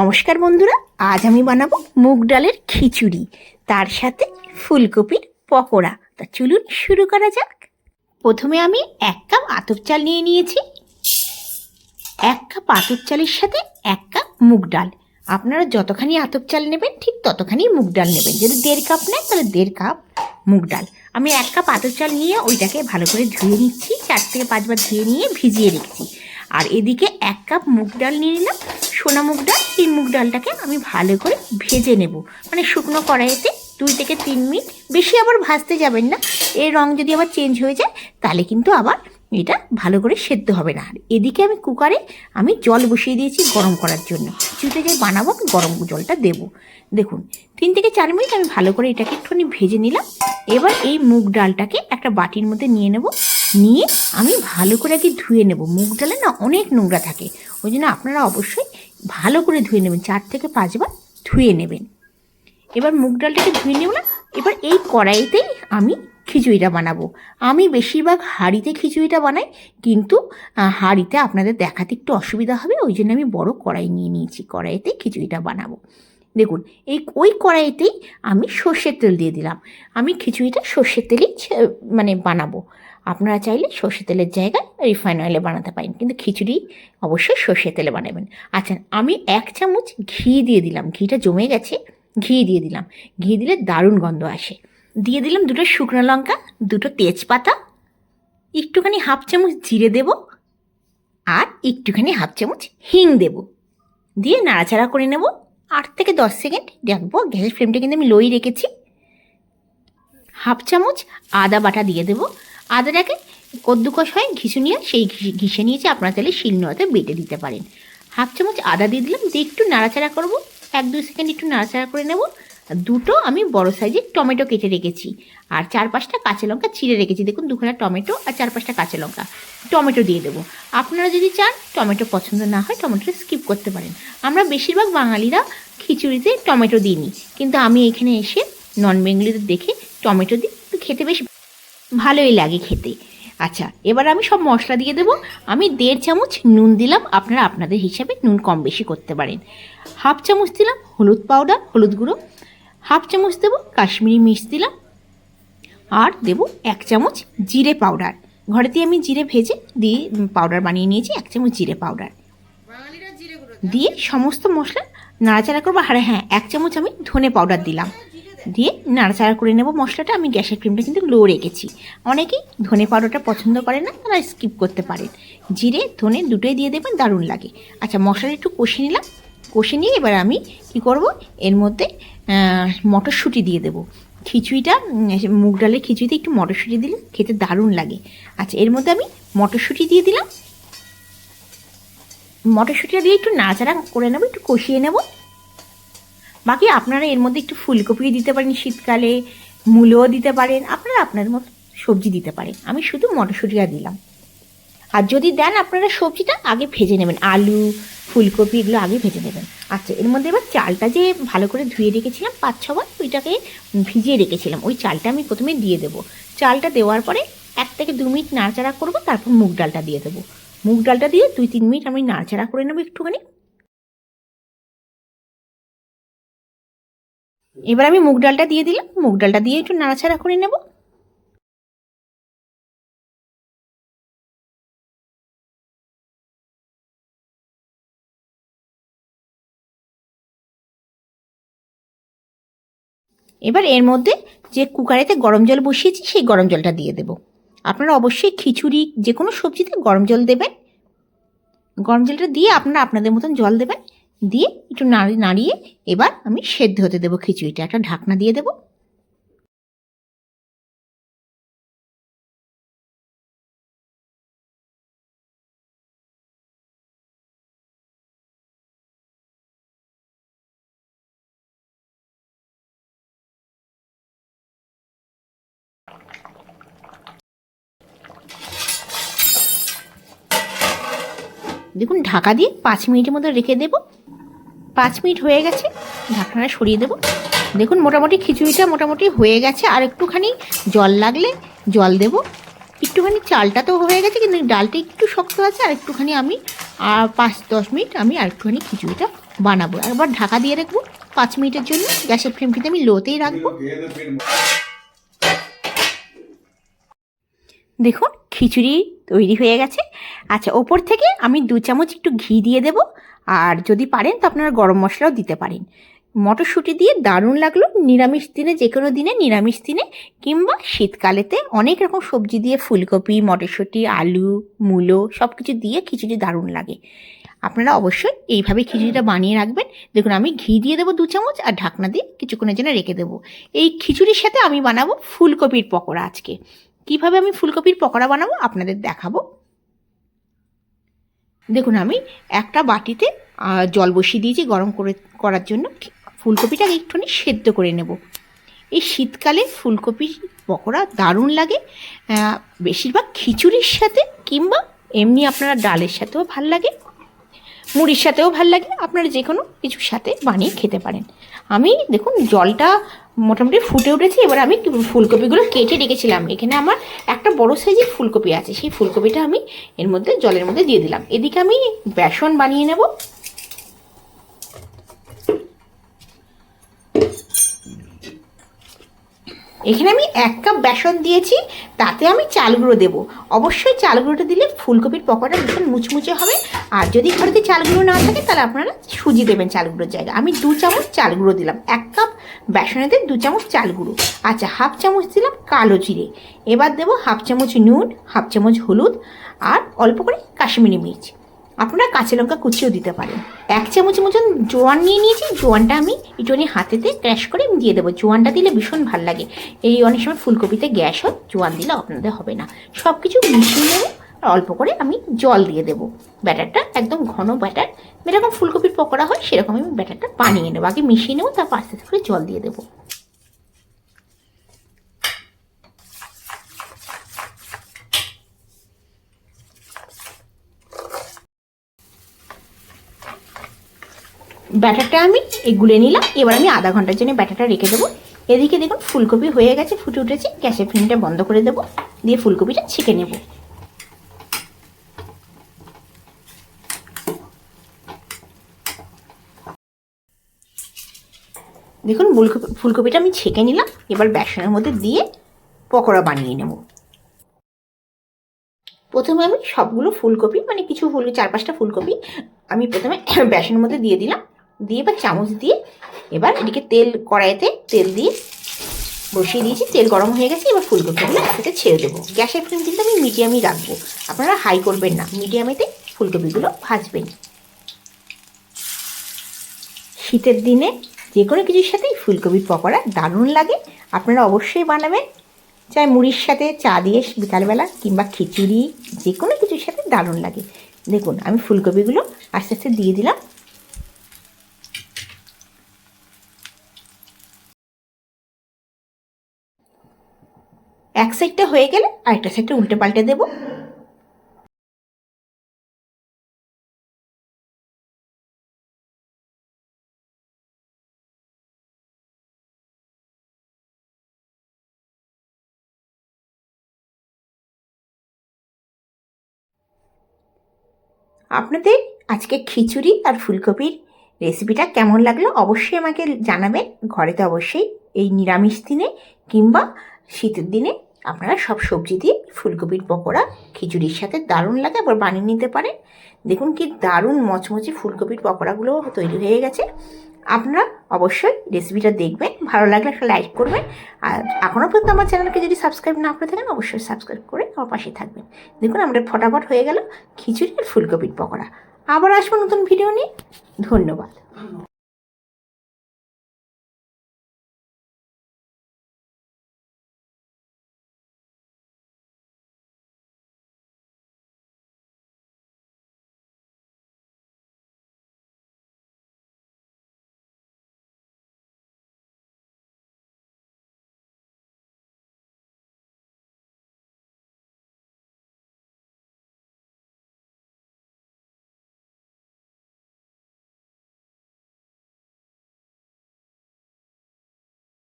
নমস্কার বন্ধুরা, আজ আমি বানাবো মুগ ডালের খিচুড়ি, তার সাথে ফুলকপির পকোড়া। তা চলুন শুরু করা যাক। প্রথমে আমি এক কাপ আতপ চাল নিয়ে নিয়েছি। এক কাপ আতপ চালের সাথে এক কাপ মুগ ডাল। আপনারা যতখানি আতপ চাল নেবেন, ঠিক ততখানি মুগ ডাল নেবেন। যদি দেড় কাপ নেন, তাহলে দেড় কাপ মুগ ডাল। আমি এক কাপ আতপ চাল নিয়ে ওইটাকে ভালো করে ধুয়ে নিচ্ছি, চার থেকে পাঁচবার ধুয়ে নিয়ে ভিজিয়ে রেখেছি। আর এদিকে এক কাপ মুগ ডাল নিয়ে নিলাম। সোনা মুগ ডাল এই মুগ ডালটাকে আমি ভালো করে ভেজে নেব। মানে শুকনো কড়াইতে দুই থেকে তিন মিনিট। বেশি আবার ভাজতে যাবেন না। এর রং যদি আবার চেঞ্জ হয়ে যায়, তাহলে কিন্তু আবার এটা ভালো করে সেদ্ধ হবে না। আর এদিকে আমি কুকারে আমি জল বসিয়ে দিয়েছি গরম করার জন্য। কিছুতে যে বানাবো, আমি গরম জলটা দেব। দেখুন, তিন থেকে চার মিনিট আমি ভালো করে এটাকে একটুখানি ভেজে নিলাম। এবার এই মুগ ডালটাকে একটা বাটির মধ্যে নিয়ে নেব। নিয়ে আমি ভালো করে আগে ধুয়ে নেব। মুগ ডালে না অনেক নোংরা থাকে। ওই জন্য আপনারা অবশ্যই ভালো করে ধুয়ে নেবেন। চার থেকে পাঁচবার ধুয়ে নেবেন। এবার মুগ ডালটাকে ধুয়ে নেব না, এবার এই কড়াইতেই আমি খিচুড়িটা বানাবো। আমি বেশিরভাগ হাঁড়িতে খিচুড়িটা বানাই, কিন্তু হাঁড়িতে আপনাদের দেখাতে একটু অসুবিধা হবে, ওই জন্য আমি বড় কড়াই নিয়ে নিয়েছি। কড়াইতে খিচুড়িটা বানাবো। দেখুন, এই ওই কড়াইতেই আমি সর্ষের তেল দিয়ে দিলাম। আমি খিচুড়িটা সর্ষের তেলেই মানে বানাবো। আপনারা চাইলে সর্ষে তেলের জায়গায় রিফাইন অয়েলে বানাতে পারেন। কিন্তু খিচুড়ি অবশ্যই সর্ষে তেলে বানাবেন। আচ্ছা আমি এক চামচ ঘি দিয়ে দিলাম। ঘিটা জমে গেছে, ঘি দিয়ে দিলাম। ঘি দিলে দারুণ গন্ধ আসে। দিয়ে দিলাম দুটো শুকনো লঙ্কা, দুটো তেজপাতা, একটুখানি হাফ চামচ জিরে দেব আর একটুখানি হাফ চামচ হিং দেব। দিয়ে নাড়াচাড়া করে নেব। আট থেকে দশ সেকেন্ড দেখব গ্যাসের ফ্লেমটা কিন্তু আমি লোই রেখেছি। হাফ চামচ আদা বাটা দিয়ে দেবো। আদাটাকে কদ্দুকস হয় ঘিসুনিয়া সেই ঘি- ঘিসে নিয়েছে আপনারা তাহলে শিলনোড়াতে বেটে দিতে পারেন। হাফ চামচ আদা দিয়ে দিলাম, দিয়ে একটু নাড়াচাড়া করব। এক দুই সেকেন্ড একটু নাড়াচাড়া করে নেব। দুটো আমি বড় সাইজের টমেটো কেটে রেখেছি। আর চার পাঁচটা কাঁচা লঙ্কা চিড়ে রেখেছি। দেখুন, দুখানা টমেটো আর চার পাঁচটা কাঁচা লঙ্কা। টমেটো দিয়ে দেবো। আপনারা যদি চান টমেটো পছন্দ না হয়, টমেটোটা স্কিপ করতে পারেন। আমরা বেশিরভাগ বাঙালিরা খিচুড়িতে টমেটো দিইনি। কিন্তু আমি এখানে এসে নন বেঙ্গলিদের দেখে টমেটো দিই খেতে বেশ ভালোই লাগে খেতে। আচ্ছা এবার আমি সব মশলা দিয়ে দেবো। আমি দেড় চামচ নুন দিলাম আপনারা আপনাদের হিসাবে নুন কম বেশি করতে পারেন। হাফ চামচ দিলাম হলুদ পাউডার হলুদ গুঁড়ো। হাফ চামচ দেবো কাশ্মীরি মির্চ দিলাম। আর দেবো এক চামচ জিরে পাউডার। ঘরেতে আমি জিরে ভেজে দিয়ে পাউডার বানিয়ে নিয়েছি এক চামচ জিরে পাউডার। দিয়ে সমস্ত মশলা নাড়াচাড়া করব। আর হ্যাঁ এক চামচ আমি ধনে পাউডার দিলাম। দিয়ে নাড়াচাড়া করে নেব। মশলাটা আমি গ্যাসের ফ্লেমটা কিন্তু লো রেখেছি। অনেকেই ধনে পাউডারটা পছন্দ করে না, তারা স্কিপ করতে পারেন। জিরে, ধনে দুটোই দিয়ে দেবেন, দারুণ লাগে। আচ্ছা মশলাটা একটু কষে নিলাম। কষে নিয়ে এবার আমি কি করব? এর মধ্যে মটরশুঁটি দিয়ে দেবো। খিচুড়িটা মুগ ডালের খিচুড়িতে একটু মটরশুঁটি দিলে খেতে দারুণ লাগে। আচ্ছা এর মধ্যে আমি মটরশুঁটি দিয়ে দিলাম। মটরশুঁটিটা দিয়ে একটু নাড়াচাড়া করে নেব, একটু কষিয়ে নেব। বাকি আপনারা এর মধ্যে একটু ফুলকপিও দিতে পারেন শীতকালে, মূলও দিতে পারেন, আপনারা আপনার মতো সবজি দিতে পারেন। আমি শুধু মটরশুঁটিটা দিলাম। আর যদি দেন আপনারা সবজিটা, আগে ভেজে নেবেন। আলু, ফুলকপি এগুলো আগে ভেজে নেবেন। আচ্ছা এর মধ্যে এবার চালটা যে ভালো করে ধুয়ে রেখেছিলাম, পাঁচ ছবার ওইটাকে ভিজিয়ে রেখেছিলাম। ওই চালটা আমি প্রথমে দিয়ে দেবো। চালটা দেওয়ার পরে এক থেকে দু মিনিট নাড়াচাড়া করব, তারপর মুগ ডালটা দিয়ে দেবো। মুগ ডালটা দিয়ে দুই তিন মিনিট আমি নাড়াচাড়া করে নেব একটুখানি। এবার আমি মুগ ডালটা দিয়ে দিলাম। মুগ ডালটা দিয়ে একটু নাড়াচাড়া করে নেব। এবার এর মধ্যে যে কুকারেতে গরম জল বসিয়েছি, সেই গরম জলটা দিয়ে দেব। আপনারা অবশ্যই খিচুড়ি যে কোনো সবজিতে গরম জল দেবেন। গরম জলটা দিয়ে আপনারা আপনাদের মতন জল দেবেন। দিয়ে একটু নাড়ি, নাড়িয়ে এবার আমি সেদ্ধ হতে দেবো খিচুড়িটা। একটা ঢাকনা দিয়ে দেবো। দেখুন, ঢাকা দিয়ে পাঁচ মিনিটের মতো রেখে দেবো। পাঁচ মিনিট হয়ে গেছে, ঢাকনাটা সরিয়ে দেবো। দেখুন, মোটামুটি খিচুড়িটা মোটামুটি হয়ে গেছে, আর একটুখানি জল লাগলে জল দেবো। একটুখানি চালটা তো হয়ে গেছে, কিন্তু ডালটা একটু শক্ত আছে, আর একটুখানি আমি, আর পাঁচ দশ মিনিট আমি আর একটুখানি খিচুড়িটা বানাবো। একবার ঢাকা দিয়ে রাখব পাঁচ মিনিটের জন্য, গ্যাসের ফ্লেমটিতে আমি লোতেই রাখব। দেখুন, খিচুড়ি তৈরি হয়ে গেছে। আচ্ছা ওপর থেকে আমি দু চামচ একটু ঘি দিয়ে দেব। আর যদি পারেন তো আপনারা গরম মশলাও দিতে পারেন। মটরশুঁটি দিয়ে দারুণ লাগল। নিরামিষ দিনে, যে কোনো দিনে নিরামিষ দিনে কিংবা শীতকালেতে অনেক রকম সবজি দিয়ে ফুলকপি, মটরশুঁটি, আলু, মূলো সব কিছু দিয়ে খিচুড়ি দারুণ লাগে। আপনারা অবশ্যই এইভাবে খিচুড়িটা বানিয়ে রাখবেন। দেখুন, আমি ঘি দিয়ে দেবো দু চামচ আর ঢাকনা দিয়ে কিছুক্ষণের জন্য রেখে দেবো। এই খিচুড়ির সাথে আমি বানাবো ফুলকপির পকোড়া আজকে। কীভাবে আমি ফুলকপির পকোড়া বানাবো আপনাদের দেখাবো। দেখুন, আমি একটা বাটিতে জল বসিয়ে দিয়েছি গরম করে, করার জন্য। ফুলকপিটাকে একটুখানি সেদ্ধ করে নেব। এই শীতকালে ফুলকপির পকোড়া দারুণ লাগে। বেশিরভাগ খিচুড়ির সাথে কিংবা এমনি আপনারা ডালের সাথেও ভালো লাগে, মুড়ির সাথেও ভালো লাগে। আপনারা যে কোনো কিছুর সাথে বানিয়ে খেতে পারেন। আমি, দেখুন, জলটা মোটামুটি ফুটে উঠেছে, এবার আমি ফুলকপিগুলো কেটে রেখেছিলাম। এখানে আমার একটা বড় সাইজের ফুলকপি আছে, সেই ফুলকপিটা আমি এর মধ্যে, জলের মধ্যে দিয়ে দিলাম। এদিকে আমি বেসন বানিয়ে নেব। এখানে আমি এক কাপ বেসন দিয়েছি, তাতে আমি চাল গুঁড়ো দেবো। অবশ্যই চাল গুঁড়োটা দিলে ফুলকপির পকোড়া ভীষণ মুচমুচে হবে। আর যদি ঘরেতে চাল গুঁড়ো না থাকে, তাহলে আপনারা সুজি দেবেন চাল গুঁড়োর জায়গায়। আমি দু চামচ চাল গুঁড়ো দিলাম, এক কাপ বেসনেতে দু চামচ চাল গুঁড়ো। আচ্ছা হাফ চামচ দিলাম কালো জিরে। এবার দেবো হাফ চামচ নুন, হাফ চামচ হলুদ, আর অল্প করে কাশ্মীরি মির্চ। আপনারা কাঁচা লঙ্কা কুচিও দিতে পারেন। এক চামচ মতন জোয়ান নিয়ে নিয়েছি, জোয়ানটা আমি একটুখানি হাতেতে ক্র্যাশ করে দিয়ে দেবো। জোয়ানটা দিলে ভীষণ ভালো লাগে। এই অনেক সময় ফুলকপিতে গ্যাস হয়, জোয়ান দিলে আপনাদের হবে না। সব কিছু মিশিয়ে নেব অল্প করে আমি জল দিয়ে দেবো। ব্যাটারটা একদম ঘন ব্যাটার। যেরকম ফুলকপির পকোড়া হয় সেরকম আমি ব্যাটারটা বানিয়ে নেব। আগে মিশিয়ে নেব, তারপর আস্তে আস্তে করে জল দিয়ে দেবো। ব্যাটারটা আমি এই গুলে নিলাম। এবার আমি আধা ঘণ্টার জন্য ব্যাটারটা রেখে দেবো। এদিকে দেখুন, ফুলকপি হয়ে গেছে, ফুটে উঠেছে। গ্যাসের ফ্লেমটা বন্ধ করে দেবো। দিয়ে ফুলকপিটা ছেঁকে নেব। দেখুন ফুলকপি ফুলকপিটা আমি ছেঁকে নিলাম। এবার বেসনের মধ্যে দিয়ে পকোড়া বানিয়ে নেব। প্রথমে আমি সবগুলো ফুলকপি মানে কিছু ফুল, চার পাঁচটা ফুলকপি আমি প্রথমে বেসনের মধ্যে দিয়ে দিলাম। দিয়ে এবার চামচ দিয়ে এবার এদিকে তেল কড়াইতে তেল দিয়ে বসিয়ে দিয়েছি। তেল গরম হয়ে গেছে, এবার ফুলকপিগুলো একসাথে ছেড়ে দেবো। গ্যাসের ফ্লেম কিন্তু আমি মিডিয়ামই রাখব। আপনারা হাই করবেন না, মিডিয়ামেতে ফুলকপিগুলো ভাজবেন। শীতের দিনে যে কোনো কিছুর সাথেই ফুলকপির পকোড়া দারুণ লাগে। আপনারা অবশ্যই বানাবেন। চাই মুড়ির সাথে, চা দিয়ে বিকালবেলা কিংবা খিচুড়ি, যে কোনো কিছুর সাথে দারুণ লাগে। দেখুন, আমি ফুলকপিগুলো আস্তে আস্তে দিয়ে দিলাম। এক সাইডটা হয়ে গেলে আরেকটা সাইডটা উল্টে পাল্টে দেবো। আপনাদের আজকে খিচুড়ি আর ফুলকপির রেসিপিটা কেমন লাগল অবশ্যই আমাকে জানাবেন। ঘরেতে অবশ্যই এই নিরামিষ দিনে কিংবা শীতের দিনে আপনারা সব সবজি দিয়ে ফুলকপির পকোড়া, খিচুড়ির সাথে দারুণ লাগে, আবার বানিয়ে নিতে পারেন। দেখুন কি দারুণ মচমচে ফুলকপির পকোড়াগুলো তৈরি হয়ে গেছে। আপনারা অবশ্যই রেসিপিটা দেখবেন, ভালো লাগলে একটা লাইক করবেন। আর এখনও পর্যন্ত আমার চ্যানেলকে যদি সাবস্ক্রাইব না করে থাকেন, অবশ্যই সাবস্ক্রাইব করে আমার পাশে থাকবেন। দেখুন আমরা ফটাফট হয়ে গেল খিচুড়ি আর ফুলকপির পকোড়া। আবার আসব নতুন ভিডিও নিয়ে। ধন্যবাদ।